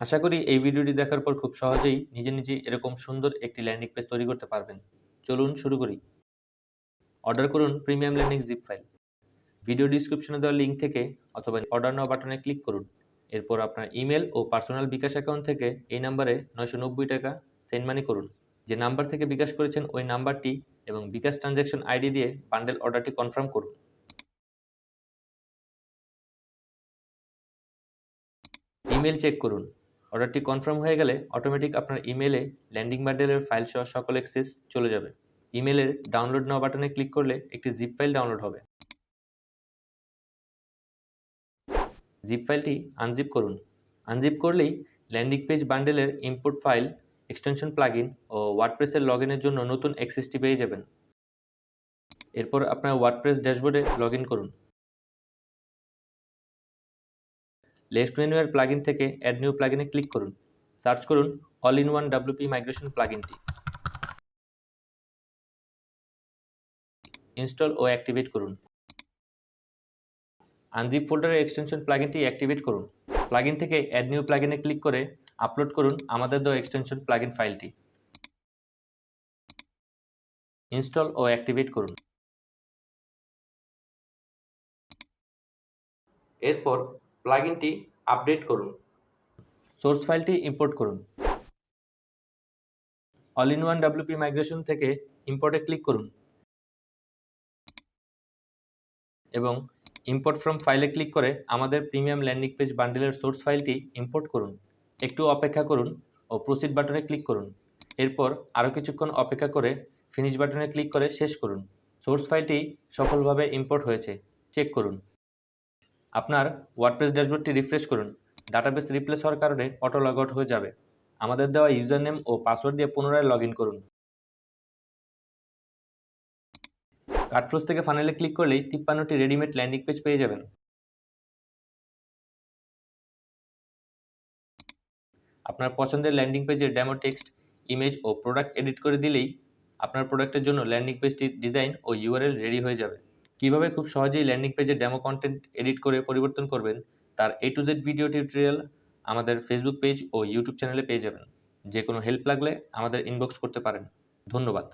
আশা করি এই ভিডিওটি দেখার পর খুব সহজেই নিজে নিজেই এরকম সুন্দর একটি ল্যান্ডিং পেজ তৈরি করতে পারবেন। চলুন শুরু করি। অর্ডার করুন premium landing zip file. Video ডিসক্রিপশনে দেওয়া লিঙ্ক থেকে অথবা অর্ডার নাও বাটনে ক্লিক করুন। এরপর আপনার ইমেল ও পার্সোনাল বিকাশ অ্যাকাউন্ট থেকে এই নাম্বারে নয়শো নব্বই টাকা সেন্ড মানি করুন। যে নাম্বার থেকে বিকাশ করেছেন ওই নাম্বারটি এবং বিকাশ ট্রানজ্যাকশন আইডি দিয়ে বান্ডেল অর্ডারটি কনফার্ম করুন। ইমেল চেক করুন। অর্ডারটি কনফার্ম হয়ে গেলে অটোমেটিক আপনার ইমেলে ল্যান্ডিং বান্ডেলের ফাইল সহ সকল অ্যাক্সেস চলে যাবে। ইমেলের ডাউনলোড নাও বাটনে ক্লিক করলে একটি জিপ ফাইল ডাউনলোড হবে। জিপ ফাইলটি আনজিপ করুন। আনজিপ করলেই ল্যান্ডিং পেজ বান্ডেলের ইনপুট ফাইল এক্সটেনশন প্লাগইন ও ওয়ার্ডপ্রেসের লগ ইনের জন্য নতুন অ্যাক্সেসটি পেয়ে যাবেন। এরপর আপনার ওয়ার্ডপ্রেস ড্যাশবোর্ডে লগ ইন করুন। লেফট মেনুয়ের প্লাগইন থেকে অ্যাড নিউ প্লাগইনে ক্লিক করুন। সার্চ করুন all in one WP migration প্লাগইনটি install ও অ্যাক্টিভেট করুন। আনজিপ ফোল্ডারের এক্সটেনশন প্লাগইনটি অ্যাক্টিভেট করুন। প্লাগইন থেকে অ্যাড নিউ প্লাগইনে ক্লিক করে আপলোড করুন আমাদের দেওয়া এক্সটেনশন প্লাগইন ফাইলটি ইনস্টল ও অ্যাক্টিভেট করুন। এরপর প্লাগইনটি আপডেট করুন। সোর্স ফাইলটি ইম্পোর্ট করুন। All in one WP migration থেকে ইম্পোর্টে ক্লিক করুন। এবং ইম্পোর্ট ফ্রম ফাইলে ক্লিক করে আমাদের প্রিমিয়াম ল্যান্ডিং পেজ বান্ডেলের সোর্স ফাইলটি ইম্পোর্ট করুন। একটু অপেক্ষা করুন ও প্রসিড বাটনে ক্লিক করুন। এরপর আরও কিছুক্ষণ অপেক্ষা করে ফিনিশ বাটনে ক্লিক করে শেষ করুন। সোর্স ফাইলটি সফলভাবে ইম্পোর্ট হয়েছে। চেক করুন। আপনার ওয়ার্ডপ্রেস ড্যাশবোর্ডটি রিফ্রেশ করুন। ডাটাবেস রিপ্লেস হওয়ার কারণে অটো লগ আউট হয়ে যাবে। আমাদের দেওয়া ইউজার নেম ও পাসওয়ার্ড দিয়ে পুনরায় লগ ইন করুন। কার্ডফ্লোস থেকে ফানেলে ক্লিক করলেই তিপ্পান্নটি রেডিমেড ল্যান্ডিং পেজ পেয়ে যাবেন। আপনার পছন্দের ল্যান্ডিং পেজের ডেমো টেক্সট ইমেজ ও প্রোডাক্ট এডিট করে দিলেই আপনার প্রোডাক্টের জন্য ল্যান্ডিং পেজটির ডিজাইন ও ইউআরএল রেডি হয়ে যাবে। কীভাবে খুব সহজেই ল্যান্ডিং পেজে ডেমো কন্টেন্ট এডিট করে পরিবর্তন করবেন, তার A to Z video tutorial আমাদের ফেসবুক পেজ ও ইউটিউব চ্যানেলে পেয়ে যাবেন। যে কোনো হেল্প লাগলে আমাদের ইনবক্স করতে পারেন। ধন্যবাদ।